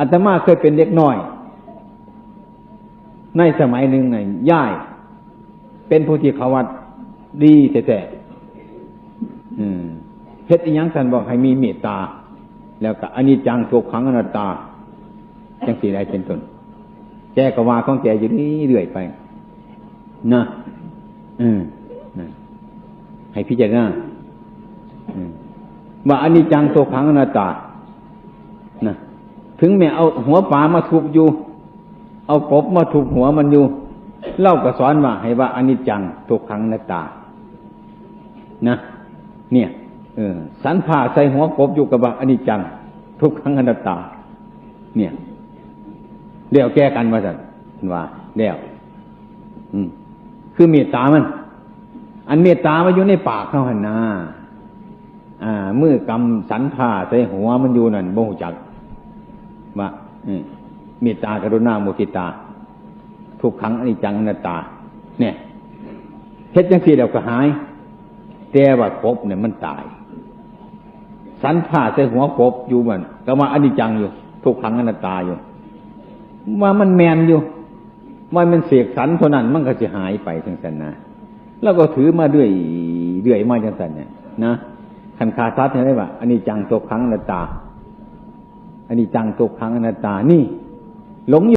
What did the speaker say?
อาตมาเคยเป็นเด็กน้อย ในสมัยหนึ่งไงย่าย เป็นผู้ที่เขาวัดดีแต่แต่เฮ็ดอีหยังสันบอกให้มีเมตตา แล้วก็อันนี้จังทุกขังอนัตตา จังสีได้เป็นต้นแกก็ว่าของแกอยู่นี่เรื่อยไป นะอืมให้พิจารณาว่าอันนี้จังทุกขังอนัตตา นะ ถึงแม้เอาหัวปลามาทุบอยู่ เอากบมาทุบหัวมันอยู่ เล่าก็สอนว่าให้ว่าอนิจจังทุกขังนัตตา นะ เนี่ย เออ สันผ่าใส่หัวกบอยู่กับว่าอนิจจัง ทุกขังอนัตตา เนี่ยเดี๋ยวแก้กันว่าสันว่าเดี๋ยวอืม คือเมตตามัน อันเมตตามันอยู่ในปากเขาหันนาอ่ามือกำสันผ่าใส่หัวมันอยู่นั่นบ่งจัก ว่าเมตตากรุณาโมทิตา ทุกครั้งอนิจจังอนัตตา เนี่ยเฮ็ดจังสี่เราก็หาย แต่ว่ากบเนี่ยมันตาย สันผ่าใส่หัวกบอยู่มันก็ว่าอนิจจังอยู่ ทุกครั้งอนัตตาอยู่ว่ามันแมนอยู่ว่ามันเสกสรรเท่านั้นมันก็จะหายไปจังสันนะแล้วก็ถือมาเรื่อยเรื่อยมาจังสันเนี่ยนะขันคาทัดเห็นไหมว่าอันนี้จังทุกครั้งอนัตตา อันนี้จังทุกครั้งอนัตตานี่ หลงอยู่